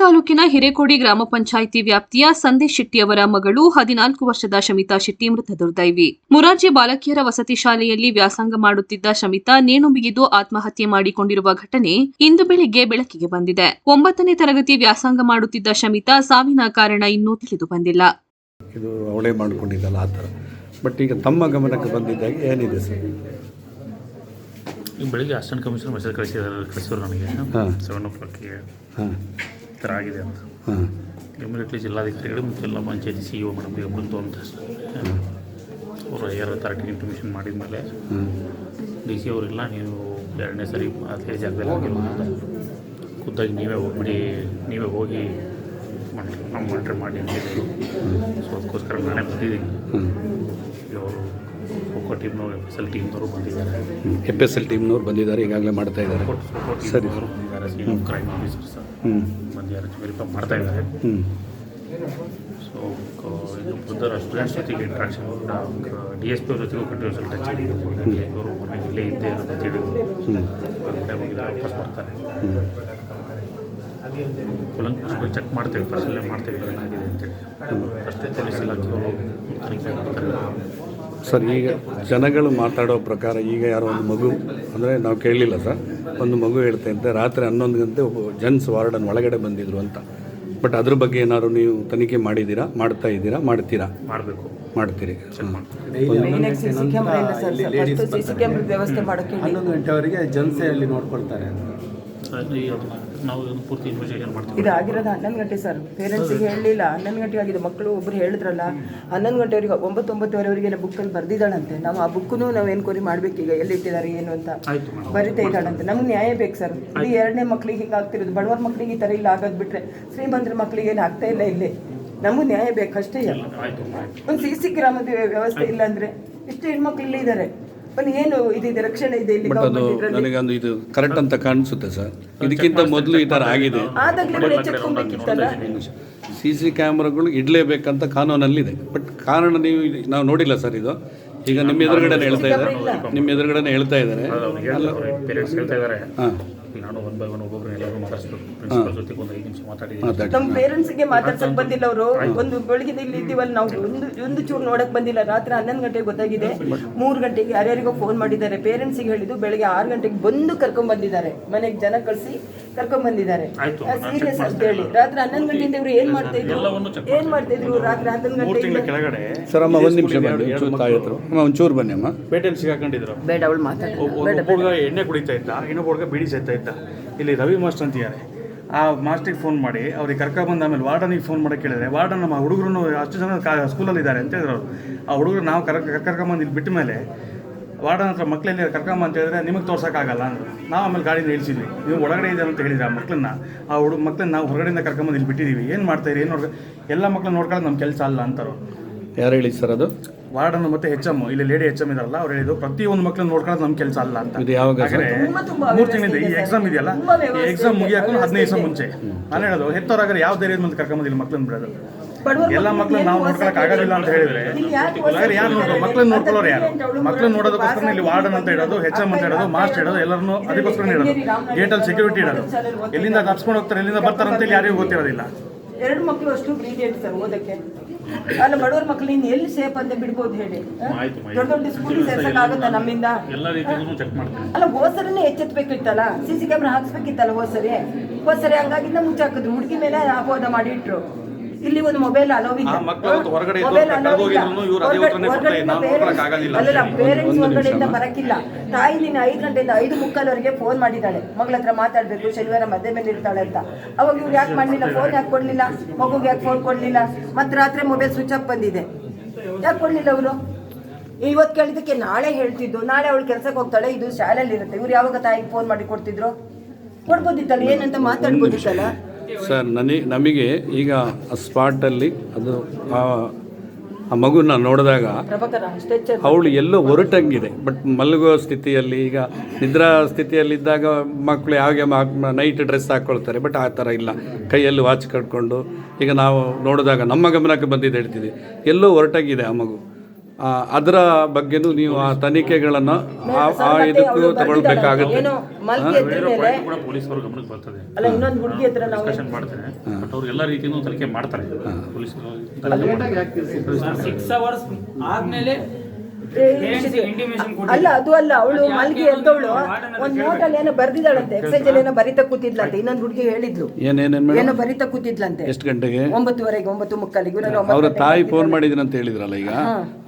ತಾಲೂಕಿನ ಹಿರೇಕೋಡಿ ಗ್ರಾಮ ಪಂಚಾಯಿತಿ ವ್ಯಾಪ್ತಿಯ ಸಂದೇಶ್ ಶೆಟ್ಟಿ ಅವರ ಮಗಳು ಹದಿನಾಲ್ಕು ವರ್ಷದ ಶಮಿತಾ ಶೆಟ್ಟಿ ಮೃತ ದುರ್ದೈವಿ ಮುರಾರ್ಜಿ ಬಾಲಕಿಯರ ವಸತಿ ಶಾಲೆಯಲ್ಲಿ ವ್ಯಾಸಂಗ ಮಾಡುತ್ತಿದ್ದ ಶಮಿತಾ ನೇಣು ಬಿಗಿದು ಆತ್ಮಹತ್ಯೆ ಮಾಡಿಕೊಂಡಿರುವ ಘಟನೆ ಇಂದು ಬೆಳಿಗ್ಗೆ ಬೆಳಕಿಗೆ ಬಂದಿದೆ. ಒಂಬತ್ತನೇ ತರಗತಿ ವ್ಯಾಸಂಗ ಮಾಡುತ್ತಿದ್ದ ಶಮಿತಾ ಸಾವಿನ ಕಾರಣ ಇನ್ನೂ ತಿಳಿದು ಬಂದಿಲ್ಲ. ಇದು ಅವಳೇ ಮಾಡಿಕೊಂಡಿದ್ದಲ್ಲ ಆ ಥರ ಬಟ್ ಈಗ ತಮ್ಮ ಗಮನಕ್ಕೆ ಬಂದಿದ್ದಾಗ ಏನಿದೆ ಸರ್? ಬೆಳಿಗ್ಗೆ ಅಸಿಸ್ಟೆಂಟ್ ಕಮಿಷನರ್ ಮೆಸೇಜ್ ಕಳಿಸಿದ್ದಾರೆ ಕಳಿಸಿದ್ರು ನನಗೆ ಹಾಂ. ಸೆವೆನ್ ಓ ಕ್ಲಾಕ್ಗೆ ಹಾಂ. ಥರ ಆಗಿದೆ ಅಂತ. ಹಾಂ. ಇಮಿಡಿಯೇಟ್ಲಿ ಜಿಲ್ಲಾಧಿಕಾರಿಗಳು ಮತ್ತು ಎಲ್ಲ ಪಂಚಾಯತಿ ಸಿ ಇಒ ಮೇಡಮ್ಗೆ ಬಂತು ಅಂತ. ಅವರು ಏರ್ ಅಥಾರಿಟಿಗೆ ಇಂಟಿಮೇಷನ್ ಮಾಡಿದ ಮೇಲೆ ಡಿ ಸಿ ಅವರಿಲ್ಲ ನೀವು ಎರಡನೇ ಸರಿ ಅದೇ ಜಾಗದಲ್ಲಿ ಆಗಿರೋದ್ರಿಂದ ಖುದ್ದಾಗಿ ನೀವೇ ಹೋಗ್ಬಿಡಿ ನೀವೇ ಹೋಗಿ ಮಾನಿಟರ್ ಮಾಡಿ ಅಂತ ಹೇಳಿದ್ರು ಸೊ ಅದಕ್ಕೋಸ್ಕರ ನಾನೇ ಬಂದಿದ್ದೀನಿ. ಹ್ಞೂ ಅವರು ಖೋಖೋ ಟೀಮ್ನವರು ಎಫ್ ಎಸ್ ಎಲ್ ಟೀಮ್ನವರು ಬಂದಿದ್ದಾರೆ. ಎಫ್ ಎಸ್ ಎಲ್ ಟೀಮ್ನವ್ರು ಬಂದಿದ್ದಾರೆ ಈಗಾಗಲೇ ಮಾಡ್ತಾ ಇದ್ದಾರೆ. ಸರಿ. ಕ್ರೈಮ್ ಆಫೀಸರ್ ಸರ್ ಕ್ರೈಮ್ ಬಂದಿದ್ದಾರೆ ವೆರಿಫೈ ಮಾಡ್ತಾ ಇದ್ದಾರೆ. ಹ್ಞೂ ಸೊ ಇದು ಬುದ್ಧರ ಸ್ಟೂಡೆಂಟ್ಸ್ ಜೊತೆಗೆ ಇಂಟ್ರಾಕ್ಷನ್ ಡಿ ಎಸ್ ಪಿ ಅವ್ರ ಜೊತೆಗೂ ಕಂಟಿನ್ಯೂಸ್ ಟಚ್ ಅವರು ಇಲ್ಲೇ ಇದ್ದೆ ಅಂತ ಹೇಳಿದ್ರು ವಾಪಸ್ ಬರ್ತಾರೆ. ಕುಲಂಕುಷವಾಗಿ ಚೆಕ್ ಮಾಡ್ತೇವೆ ಪರ್ಸಲ್ಲೇ ಮಾಡ್ತೇವೆ ಏನಾಗಿದೆ ಅಂತೇಳಿ ಅಷ್ಟೇ ಪೊಲೀಸ್ ಇಲಾಖೆಯವರು ತನಿಖೆ ಮಾಡ್ತಾರೆ ಸರ್ ಈಗ ಜನಗಳು ಮಾತಾಡೋ ಪ್ರಕಾರ ಈಗ ಯಾರೋ ಒಂದು ಮಗು ಅಂದರೆ ನಾವು ಕೇಳಲಿಲ್ಲ ಸರ್ ಒಂದು ಮಗು ಹೇಳ್ತಾ ಇದ್ದೆ ರಾತ್ರಿ ಹನ್ನೊಂದು ಗಂಟೆ ಒಬ್ಬ ಜನ್ಸ್ ವಾರ್ಡನ್ ಒಳಗಡೆ ಬಂದಿದ್ರು ಅಂತ. ಬಟ್ ಅದ್ರ ಬಗ್ಗೆ ಏನಾದ್ರು ನೀವು ತನಿಖೆ ಮಾಡಿದ್ದೀರಾ ಮಾಡ್ತಾ ಇದ್ದೀರಾ ಮಾಡ್ತೀರಾ? ಮಾಡಬೇಕು. ಮಾಡ್ತೀರಿ. ವ್ಯವಸ್ಥೆ ಮಾಡೋಕ್ಕೆ ಹನ್ನೊಂದು ಗಂಟೆವರೆಗೆ ಜನ್ಸೆಯಲ್ಲಿ ನೋಡ್ಕೊಳ್ತಾರೆ ಅಂತ. ನಾವು ಪೂರ್ತಿ ಇನ್ವೆಸ್ಟಿಗೇಷನ್ ಮಾಡ್ತೀವಿ. ಇದು ಆಗಿರೋದು ಹನ್ನೊಂದು ಗಂಟೆ ಸರ್. ಪೇರೆಂಟ್ಸಿಗೆ ಹೇಳಲಿಲ್ಲ. ಹನ್ನೊಂದು ಗಂಟೆ ಆಗಿದೆ. ಮಕ್ಕಳು ಒಬ್ರು ಹೇಳಿದ್ರಲ್ಲ ಹನ್ನೊಂದು ಗಂಟೆವರೆಗೆ ಒಂಬತ್ತು ಬುಕ್ ಬುಕ್ಕಲ್ಲಿ ಬರ್ದಿದ್ದಾಳಂತೆ. ನಾವು ಆ ಬುಕ್ಕನ್ನು ನಾವು ಎನ್ಕ್ವೈರಿ ಮಾಡ್ಬೇಕು ಈಗ ಎಲ್ಲಿ ಇಟ್ಟಿದ್ದಾರೆ ಏನು ಅಂತ. ಬರಿತಾ ಇದ್ದಾಳಂತೆ. ನಮ್ಗೆ ನ್ಯಾಯ ಬೇಕು ಸರ್. ಇಲ್ಲಿ ಎರಡನೇ ಮಕ್ಳಿಗೆ ಹಿಂಗೆ ಆಗ್ತಿರೋದು. ಬಡವರ ಮಕ್ಕಳಿಗೆ ಈ ಥರ ಇಲ್ಲ ಆಗೋದು ಬಿಟ್ಟರೆ ಶ್ರೀಮಂತರ ಮಕ್ಳಿಗೆ ಏನು ಆಗ್ತಾ ಇಲ್ಲ ಇಲ್ಲಿ? ನಮಗೂ ನ್ಯಾಯ ಬೇಕು ಅಷ್ಟೇ. ಆಯಿತು ಆಯಿತು ಒಂದು ಸಿ ಸಿ ಗ್ರಾಮದ ವ್ಯವಸ್ಥೆ ಇಲ್ಲ ಅಂದ್ರೆ ಇಷ್ಟು ಹೆಣ್ಮಕ್ಳು ಇಲ್ಲಿ ಇದ್ದಾರೆ ಏನು ಇದಿದೆ ರಕ್ಷಣೆ ಇದೆ ಇಲ್ಲಿ ಬಟ್ ಅದು government ಇದ್ರಲ್ಲಿ. ಇದು ಕರೆಕ್ಟ್ ಅಂತ ಕಾಣಿಸುತ್ತೆ ಸರ್. ಇದಕ್ಕಿಂತ ಮೊದಲು ಈ ಥರ ಆಗಿದೆ. ಆದಾಗ್ಲೇ ಕೂಡ ಎಚ್ಚೆತ್ಕೊಬೇಕಿತ್ತಲ್ಲ ಸಿ ಸಿ ಕ್ಯಾಮ್ರಾಗಳು ಇಡಲೇಬೇಕಂತ ಕಾನೂನಲ್ಲಿದೆ. ಬಟ್ ಕಾರಣ ನೀವು ನಾವು ನೋಡಿಲ್ಲ ಸರ್ ಇದು. ಈಗ ನಿಮ್ಮ ಎದುರುಗಡೆ ಹೇಳ್ತಾ ಇದ್ದಾರೆ. ನಿಮ್ಮ ಎದುರುಗಡೆನೇ ಹೇಳ್ತಾ ಇದ್ದಾರೆ. ಪೇರೆಂಟ್ಸ್ ಹೇಳ್ತಾ ಇದ್ದಾರೆ. ಹಾಂ. ನಾನು ಒನ್ ಬೈ ಒನ್ ಒಬ್ಬೊಬ್ಬರು ಎಲ್ಲರೂ ಮಾತಾಡಿಸ್ಬೇಕು. ಪ್ರಿನ್ಸಿಪಲ್ ಜೊತೆ ಒಂದು ಐದು ನಿಮಿಷ ಮಾತಾಡಿದ್ದೀನಿ ಮಾತಾಡಿ. ನಮ್ಮ ಪೇರೆಂಟ್ಸ್ಗೆ ಮಾತಾಡ್ಸಕ್ ಬಂದಿಲ್ಲ ಅವರು ಒಂದು ಬೆಳಗ್ಗೆ ಇಲ್ಲಿ ಇದ್ದೀವಲ್ಲ ನಾವು ಒಂದು ಒಂದು ಚೂರು ನೋಡಕ್ ಬಂದಿಲ್ಲ. ರಾತ್ರಿ ಹನ್ನೊಂದು ಗಂಟೆಗೆ ಗೊತ್ತಾಗಿದೆ. ಮೂರು ಗಂಟೆಗೆ ಯಾರ್ಯಾರಿಗೋ ಫೋನ್ ಮಾಡಿದ್ದಾರೆ. ಪೇರೆಂಟ್ಸಿಗೆ ಹೇಳಿದ್ದು ಬೆಳಗ್ಗೆ ಆರು ಗಂಟೆಗೆ ಬಂದು ಕರ್ಕೊಂಡ್ ಬಂದಿದ್ದಾರೆ. ಮನೆಗೆ ಜನ ಕಳಿಸಿ ಕರ್ಕೊಂಡ್ ಬಂದಿದ್ದಾರೆ ಆಯ್ತು, ಸೀರಿಯಸ್ ಅಂತ ಹೇಳಿ ರಾತ್ರಿ ಹನ್ನೊಂದು ಗಂಟೆಯಿಂದ ಇವ್ರು ಏನ್ ಮಾಡ್ತಾ ಇದ್ರು? ಏನ್ ಮಾಡ್ತಾ ಇದ್ರು? ರಾತ್ರಿ ಹನ್ನೊಂದು ಗಂಟೆಯಿಂದ ಕೆಳಗಡೆ. ಸರ್ ಅಮ್ಮ ಒಂದು ನಿಮಿಷ ಬನ್ನಿ ಒಂಚೂರು ತಾಯಿ ಹತ್ರ. ಅಮ್ಮ ಒಂಚೂರು ಬನ್ನಿ ಅಮ್ಮ. ಪೇಟೆಯಲ್ಲಿ ಸಿಗಾಕೊಂಡಿದ್ರು ಬೇಡ ಅವಳು ಮಾತಾಡ ಹುಡುಗ ಎಣ್ಣೆ ಕುಡಿತಾ ಇದ್ದ ಇನ್ನೊಬ್ಬ ಹುಡುಗ ಬಿಡಿ ಸೇತಾ ಇದ್ದ. ಇಲ್ಲಿ ರವಿ ಮಾಸ್ಟರ್ ಅಂತಿದ್ದಾರೆ. ಆ ಮಾಸ್ಟ್ರಿಗೆ ಫೋನ್ ಮಾಡಿ ಅವ್ರಿಗೆ ಕರ್ಕೊಂಡ್ಬಂದು ಆಮೇಲೆ ವಾರ್ಡನಿಗೆ ಫೋನ್ ಮಾಡಿ ಕೇಳಿದ್ರೆ ವಾರ್ಡನ್ ನಮ್ಮ ಹುಡುಗರು ಅಷ್ಟು ಜನ ಕಾ ಸ್ಕೂಲಲ್ಲಿ ಇದ್ದಾರೆ ಅಂತ ಹೇಳಿದ್ರು ಆ ಹುಡುಗರು ನಾವು ಕರ್ ಕರ್ಕೊಂಬಂದು ಇಲ್ಲಿ ಬಿಟ್ಟ ಮೇಲೆ ವಾರ್ಡನ್ ಹತ್ರ ಮಕ್ಕಳಲ್ಲಿ ಕರ್ಕೊಂಬ ಅಂತ ಹೇಳಿದ್ರೆ ನಿಮಗೆ ತೋರ್ಸೋಕ್ಕಾಗಲ್ಲ ಅಂದ್ರು. ನಾವು ಆಮೇಲೆ ಗಾಡಿ ಇಳಿಸಿದ್ವಿ. ನೀವು ಒಳಗಡೆ ಇದೆ ಅಂತ ಹೇಳಿದ್ರೆ ಆ ಮಕ್ಕಳನ್ನ ಆ ಹುಡುಗ ಮಕ್ಕಳನ್ನ ನಾವು ಹೊರಗಡೆಯಿಂದ ಕರ್ಕೊಂಬಂದು ಇಲ್ಲಿ ಬಿಟ್ಟಿದ್ದೀವಿ ಏನು ಮಾಡ್ತಾಯಿರಿ ಏನು ನೋಡ್ಕೊ ಎಲ್ಲ ಮಕ್ಕಳನ್ನ ನೋಡ್ಕೊಳ್ಳೋದು ನಮ್ಮ ಕೆಲಸ ಅಲ್ಲ ಅಂತಾರೆ. ಯಾರು ಹೇಳಿ ಸರ್ ಅದು? ವಾರ್ಡನ್ ಮತ್ತೆ ಹೆಚ್ ಎಂ ಇಲ್ಲಿ ಲೇಡಿ ಹೆಚ್ ಎಂ ಇದಾರಲ್ಲ ಅವ್ರು ಹೇಳಿದ್ರು ಪ್ರತಿಯೊಂದು ಮಕ್ಕಳನ್ನ ನೋಡ್ಕೊಳ್ಳೋದು ನಮ್ಮ ಕೆಲಸ ಅಲ್ಲ ಅಂತ. ಇದು ಯಾವಾಗ ಸರ್ ತುಂಬಾ ತುಂಬಾ ಮೂರು ತಿಂಗಳಿಂದ ಈ ಎಕ್ಸಾಮ್ ಇದೆಯಲ್ಲ? ಈ ಎಕ್ಸಾಮ್. ಮುಗಿಯಾಕೊಂಡು ಹದಿನೈದು ದಿವಸ ಮುಂಚೆ. ನಾನು ಹೇಳೋದು ಹೆತ್ತವರಾಗ ಯಾವ ಧೈರ್ಯದ ಮುಂದೆ ಕರ್ಕೊಂಬಂದಿಲ್ಲ ಮಕ್ಕಳನ್ನ ಬಿಡೋದು? ಎಲ್ಲ ಮಕ್ಕಳು ನಾವು ನೋಡ್ಕೊಳಕ್ ಆಗೋದಿಲ್ಲ ಅಂತ ಹೇಳಿದ್ರೆ? ಹಾಗಾದ್ರೆ ಯಾರು ನೋಡ್ಕೊ ಮಕ್ಕಳನ್ನ ನೋಡ್ಕೊಳ್ಳೋರು ಯಾರು? ಮಕ್ಕಳನ್ನ ನೋಡೋದಕ್ಕೋಸ್ಕರ ಇಲ್ಲಿ ವಾರ್ಡನ್ ಅಂತ ಇಡೋದು ಹೆಚ್ ಎಂ ಅಂತ ಹೇಳೋದು ಮಾಸ್ಟ್ ಹೇಳೋದು ಎಲ್ಲರನ್ನು ಅದಕ್ಕೋಸ್ಕರ ಇಡೋದು. ಗೇಟಲ್ಲಿ ಸೆಕ್ಯೂರಿಟಿ ಇಡೋದು. ಎಲ್ಲಿಂದ ತಪ್ಸ್ಕೊಂಡು ಹೋಗ್ತಾರೆ ಎಲ್ಲಿಂದ ಬರ್ತಾರೆ ಅಂತ ಹೇಳಿ ಯಾರಿಗೂ ಗೊತ್ತಿರೋದಿಲ್ಲ. ಎರಡು ಮಕ್ಕಳು ಅಷ್ಟು ಬ್ರೀಡಿಯಂಟ್ ಸರ್ ಓದಕ್ಕೆ. ಅಲ್ಲ ಬಡವರ ಮಕ್ಕಳು ಇನ್ನು ಎಲ್ಲಿ ಸೇಫ್ ಅಂತ ಬಿಡ್ಬೋದು ಹೇಳಿ. ದೊಡ್ಡ ದೊಡ್ಡ ಸ್ಕೂಲ್ ಸೇರ್ಸಕ್ಕಾಗುತ್ತಾ ನಮ್ಮಿಂದ? ಎಲ್ಲ ರೀತಿಯಲ್ಲೂ ಚೆಕ್ ಮಾಡ್ತೀನಿ. ಅಲ್ಲ ಹೋಸರನ್ನೇ ಎಚ್ಚೆತ್ಬೇಕಿತ್ತಲ್ಲ? ಸಿ ಸಿ ಕ್ಯಾಮ್ರಾ ಹಾಕ್ಸ್ಬೇಕಿತ್ತಲ್ಲ ಹೋಸರಿ? ಹೋಸರಿ ಹಂಗಾಗಿಂದ ಮುಚ್ಚಾಕಿದ್ರು. ಹುಡುಗಿ ಮೇಲೆ ಅಪವಾದ ಮಾಡಿಟ್ರು ಇಲ್ಲಿ ಒಂದು ಮೊಬೈಲ್ ಅಲೋವಿಲ್ಲ ಇಲ್ಲ. ಅಲ್ಲ ಹೇಳಿ. ಪೇರೆಂಟ್ಸ್ ಹೊರಗಡೆಯಿಂದ ಬರಕ್ಕಿಲ್ಲ. ತಾಯಿ ನೀನು ಐದು ಗಂಟೆಯಿಂದ ಐದು ಮುಕ್ಕಾಲವರೆಗೆ ಫೋನ್ ಮಾಡಿದ್ದಾಳೆ. ಮಗಳ ಹತ್ರ ಮಾತಾಡ್ಬೇಕು ಶನಿವಾರ ಮಧ್ಯ ಮೇಲೆ ಇರ್ತಾಳೆ ಅಂತ. ಅವಾಗ ಇವ್ರು ಯಾಕೆ ಮಾಡಲಿಲ್ಲ? ಫೋನ್ ಯಾಕೆ ಕೊಡ್ಲಿಲ್ಲ? ಮಗುಗೆ ಯಾಕೆ ಫೋನ್ ಕೊಡ್ಲಿಲ್ಲ? ಮತ್ತೆ ರಾತ್ರಿ ಮೊಬೈಲ್ ಸ್ವಿಚ್ ಆಫ್ ಬಂದಿದೆ. ಯಾಕೆ ಕೊಡ್ಲಿಲ್ಲ ಅವರು? ಇವತ್ತು ಕೇಳಿದ್ದಕ್ಕೆ ನಾಳೆ ಹೇಳ್ತಿದ್ದು. ನಾಳೆ ಅವಳು ಕೆಲಸಕ್ಕೆ ಹೋಗ್ತಾಳೆ ಇದು ಶಾಲೆಯಲ್ಲಿ ಇರುತ್ತೆ ಇವ್ರು ಯಾವಾಗ ತಾಯಿಗೆ ಫೋನ್ ಮಾಡಿ ಕೊಡ್ತಿದ್ರು? ಕೊಡ್ಬೋದಿತ್ತಲ್ಲ? ಏನಂತ ಮಾತಾಡ್ಬೋದಿತ್ತಲ್ಲ? ಸರ್ ನನಗೆ ನಮಗೆ ಈಗ ಆ ಸ್ಪಾಟಲ್ಲಿ ಅದು ಆ ಆ ಮಗುನ ನೋಡಿದಾಗ ಅವಳು ಎಲ್ಲೋ ಹೊರಟಂಗಿದೆ. ಬಟ್ ಮಲಗೋ ಸ್ಥಿತಿಯಲ್ಲಿ ಈಗ ನಿದ್ರಾ ಸ್ಥಿತಿಯಲ್ಲಿದ್ದಾಗ ಮಕ್ಕಳು ಯಾವಾಗ ನೈಟ್ ಡ್ರೆಸ್ ಹಾಕ್ಕೊಳ್ತಾರೆ ಬಟ್ ಆ ಥರ ಇಲ್ಲ. ಕೈಯಲ್ಲಿ ವಾಚ್ ಕಟ್ಕೊಂಡು ಈಗ ನಾವು ನೋಡಿದಾಗ ನಮ್ಮ ಗಮನಕ್ಕೆ ಬಂದಿದ್ದು ಹೇಳ್ತೀವಿ ಎಲ್ಲೋ ಹೊರಟಂಗಿದೆ ಆ ಮಗು. ಅದರ ಬಗ್ಗೆನೂ ನೀವು ಆ ತನಿಖೆಗಳನ್ನು ಆ ಇದಕ್ಕೂ ತಗೊಳ್ಬೇಕಾಗತ್ತೆ. ಏನೋ ಮಲ್ಗಿ ಎದ್ರ ಮೇಲೆ ಕೂಡ ಪೊಲೀಸರು ಗಮನಕ್ಕೆ ಬರ್ತದೆ. ಅಲ್ಲ ಇನ್ನೊಂದು ಹುಡುಗಿ ಹತ್ರ ನಾವು ಡಿಸ್ಕಷನ್ ಮಾಡ್ತೇನೆ. ಬಟ್ ಅವ್ರು ಎಲ್ಲ ರೀತಿಯೂ ತನಿಖೆ ಮಾಡ್ತಾರೆ. ಪೊಲೀಸರು ಸಿಕ್ಸ್ ಅವರ್ಸ್ ಆದ್ಮೇಲೆ ಅಲ್ಲ ಅದು ಅಲ್ಲ ಅವಳು ಮಲ್ಗಿ ಎದ್ದವಳು. ಒಂದ್ ನೋಟಲ್ಲಿ ಏನೋ ಬರ್ದಿದ್ದಾಳಂತೆ ಎಕ್ಸೈಸ್ ಅಲ್ಲಿ ಏನೋ ಬರಿತಾ ಕೂತಿದ್ಲಂತೆ ಇನ್ನೊಂದು ಹುಡುಗಿ ಹೇಳಿದ್ಲು. ಏನೋ ಬರಿತಾ ಕೂತಿದ್ಲಂತೆ. ಎಷ್ಟು ಗಂಟೆಗೆ? ಒಂಬತ್ತುವರೆಗೆ ಒಂಬತ್ತು ಮುಕ್ಕಾಲಿಗೆ ಅವರ ತಾಯಿ ಫೋನ್ ಮಾಡಿದ್ರು ಅಂತ ಹೇಳಿದ್ರಲ್ಲ ಈಗ?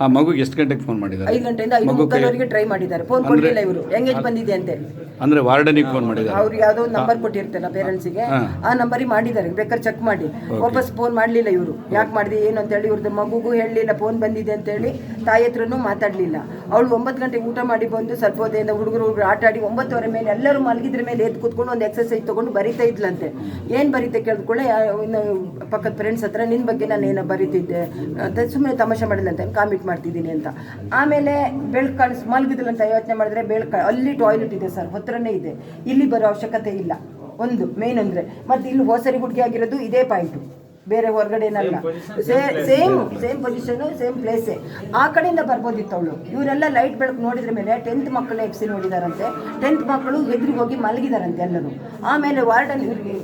ಆ ಮಗುಗೆ ಎಷ್ಟು ಗಂಟೆಗೆ ಫೋನ್ ಮಾಡಿದ್ದಾರೆ? ಐದು ಗಂಟೆಯಿಂದ ಐದು ಮುಕ್ಕಾಲವರೆಗೆ ಟ್ರೈ ಮಾಡಿದ್ದಾರೆ. ಫೋನ್ ಕೊಡ್ಲಿಲ್ಲ ಇವರು. ಎಂಗೇಜ್ ಬಂದಿದೆ ಅಂತೆ. ಅಂದ್ರೆ ವಾರ್ಡನ್ ಫೋನ್ ಮಾಡಿದ್ದಾರೆ. ಅವ್ರು ಯಾವ್ದೋ ಒಂದು ನಂಬರ್ ಕೊಟ್ಟಿರ್ತಲ್ಲ ಪೇರೆಂಟ್ಸಿಗೆ ಆ ನಂಬರಿಗೆ ಮಾಡಿದ್ದಾರೆ. ಬೇಕಾದ್ರೆ ಚೆಕ್ ಮಾಡಿ. ವಾಪಸ್ ಫೋನ್ ಮಾಡ್ಲಿಲ್ಲ ಇವರು. ಯಾಕೆ ಮಾಡಿದೆ ಏನು ಅಂತ ಹೇಳಿ ಇವ್ರದ್ದು ಮಗುಗೂ ಹೇಳಲಿಲ್ಲ ಫೋನ್ ಬಂದಿದೆ ಅಂತ ಹೇಳಿ. ತಾಯಿ ಹತ್ರನೂ ಮಾತಾಡ್ಲಿಲ್ಲ. ಅವಳು ಒಂಬತ್ತು ಗಂಟೆಗೆ ಊಟ ಮಾಡಿ ಬಂದು ಸ್ವಲ್ಪ ಹೊತ್ತಿಂದ ಹುಡುಗರು ಹುಡುಗರು ಆಟ ಆಡಿ ಒಂಬತ್ತುವರೆ ಮೇಲೆ ಎಲ್ಲರೂ ಮಲಗಿದ್ರ ಮೇಲೆ ಎದ್ದು ಕೂತ್ಕೊಂಡು ಒಂದು ಎಕ್ಸಸೈಸ್ ತಗೊಂಡು ಬರಿತಾ ಇದ್ಲಂತೆ. ಏನು ಬರೀತೆ ಕೇಳಿದ್ಕೊಳ್ಳೆ ಪಕ್ಕದ ಫ್ರೆಂಡ್ಸ್ ಹತ್ರ ನಿನ್ನ ಬಗ್ಗೆ ನಾನು ಏನೋ ಬರೀತಿದ್ದೆ. ಅಂತ ಸುಮ್ಮನೆ ತಮಾಷೆ ಮಾಡಿದ್ಲಂತೆ ಕಾಮಿಟ್ ಮಾಡ್ತಿದ್ದೀನಿ ಅಂತ. ಆಮೇಲೆ ಬೆಳಕು ಕಾಣಿಸ್ ಮಲಗಿದ್ಲಂತ, ಯೋಚನೆ ಮಾಡಿದ್ರೆ ಬೆಳಕು ಅಲ್ಲಿ ಟಾಯ್ಲೆಟ್ ಇದೆ ಸರ್ ಹತ್ರನೇ ಇದೆ. ಇಲ್ಲಿ ಬರೋ ಅವಶ್ಯಕತೆ ಇಲ್ಲ. ಒಂದು ಮೇನ್ ಅಂದರೆ. ಮತ್ತು ಇಲ್ಲಿ ಹೋಸರಿ ಹುಡುಗಿ ಆಗಿರೋದು ಇದೇ ಪಾಯಿಂಟು ಬೇರೆ ಹೊರಗಡೆನಲ್ಲ. ಸೇಮ್ ಸೇಮ್ ಪೊಸಿಷನ್ ಸೇಮ್ ಪ್ಲೇಸೇ ಆ ಕಡೆಯಿಂದ ಬರ್ಬೋದಿತ್ತು ಅವಳು. ಇವರೆಲ್ಲ ಲೈಟ್ ಬೆಳಕು ನೋಡಿದ್ರ ಮೇಲೆ ಟೆಂತ್ ಮಕ್ಕಳನ್ನ ಎಬ್ಸಿ ನೋಡಿದಾರಂತೆ. ಟೆಂತ್ ಮಕ್ಕಳು ಎದುರಿಗೆ ಹೋಗಿ ಮಲಗಿದಾರಂತೆ ಎಲ್ಲರೂ. ಆಮೇಲೆ ವಾರ್ಡನ್ ಇವ್ರಿಗೆ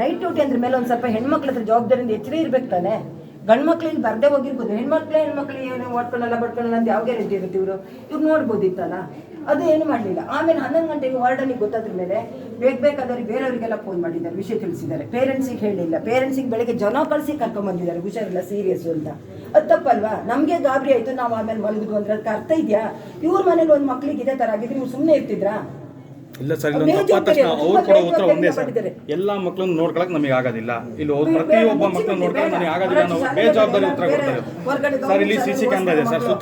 ನೈಟ್ ಡ್ಯೂಟಿ ಅಂದ್ರ ಮೇಲೆ ಒಂದು ಸ್ವಲ್ಪ ಹೆಣ್ಮಕ್ಳ ಹತ್ರ ಜವಾಬ್ದಾರಿಯಿಂದ ಎಚ್ಚರೇ ಇರ್ಬೇಕು ತಾನೆ. ಗಂಡು ಮಕ್ಳಿಗೆ ಇಲ್ಲಿ ಬರ್ದೇ ಹೋಗಿರ್ಬೋದು. ಹೆಣ್ಮಕ್ಳೇ ಹೆಣ್ಮಕ್ಳು ಏನು ಓಡ್ಕೊಳ್ಳಲ್ಲ ಬಡ್ಕೊಳ್ಳಲ್ಲ ಅಂತ ಯಾವ ಗ್ಯಾರಂಟಿ ಇರುತ್ತೆ ಇವರು? ಇವ್ರು ನೋಡ್ಬೋದಿತ್ತಲ್ಲ. ಅದು ಏನು ಮಾಡಲಿಲ್ಲ. ಆಮೇಲೆ ಹನ್ನೊಂದು ಗಂಟೆಗೆ ವಾರ್ಡಲ್ಲಿ ಗೊತ್ತಾದ್ರ ಮೇಲೆ ಬೇಗ ಬೇಕಾದವ್ರಿಗೆ ಬೇರೆಯವರಿಗೆಲ್ಲ ಫೋನ್ ಮಾಡಿದ್ದಾರೆ ವಿಷಯ ತಿಳಿಸಿದ್ದಾರೆ. ಪೇರೆಂಟ್ಸಿಗೆ ಹೇಳಿಲ್ಲ. ಪೇರೆಂಟ್ಸಿಗೆ ಬೆಳಗ್ಗೆ ಜನ ಕಳಿಸಿ ಕರ್ಕೊಂಬಂದಿದ್ದಾರೆ ಹುಷಾರಿಲ್ಲ ಸೀರಿಯಸ್ ಅಂತ. ಅದು ತಪ್ಪಲ್ವಾ? ನಮಗೆ ಗಾಬರಿ ಆಯಿತು ನಾವು ಆಮೇಲೆ ಮಲಗಿದ್ವು ಅಂದ್ರೆ ಅದಕ್ಕೆ ಅರ್ಥ ಇದೆಯಾ? ಇವ್ರ ಮನೇಲಿ ಒಂದು ಮಕ್ಳಿಗೆ ಇದೇ ಥರ ಆಗಿದ್ರೆ ನೀವು ಸುಮ್ಮನೆ ಇರ್ತಿದ್ರಾ? ಇಲ್ಲ ಸರ್ ಇಲ್ಲೊಂದು ತಪ್ಪಾದ ತಕ್ಷಣ ಅವ್ರು ಕೊಡೋ ಉತ್ತರ ಒಂದೇ ಸರ್. ಎಲ್ಲ ಮಕ್ಕಳನ್ನು ನೋಡ್ಕೊಳಕ್ ನಮಗೆ ಆಗೋದಿಲ್ಲ. ಇಲ್ಲಿ ಪ್ರತಿಯೊಬ್ಬ ಮಕ್ಕಳನ್ನು ನೋಡ್ಕೊಳಕ್ ನನಗೆ ಆಗೋದಿಲ್ಲ ನಾವು ಬೇಜವಾಬ್ದಾರಿ ಉತ್ತರ ಕೊಡ್ತಾರೆ ಸರ್ ಇಲ್ಲಿ ಸಿ ಸಿ ಕ್ಯಾಮ್ರಾ ಇದೆ ಸರ್. ಸುತ್ತ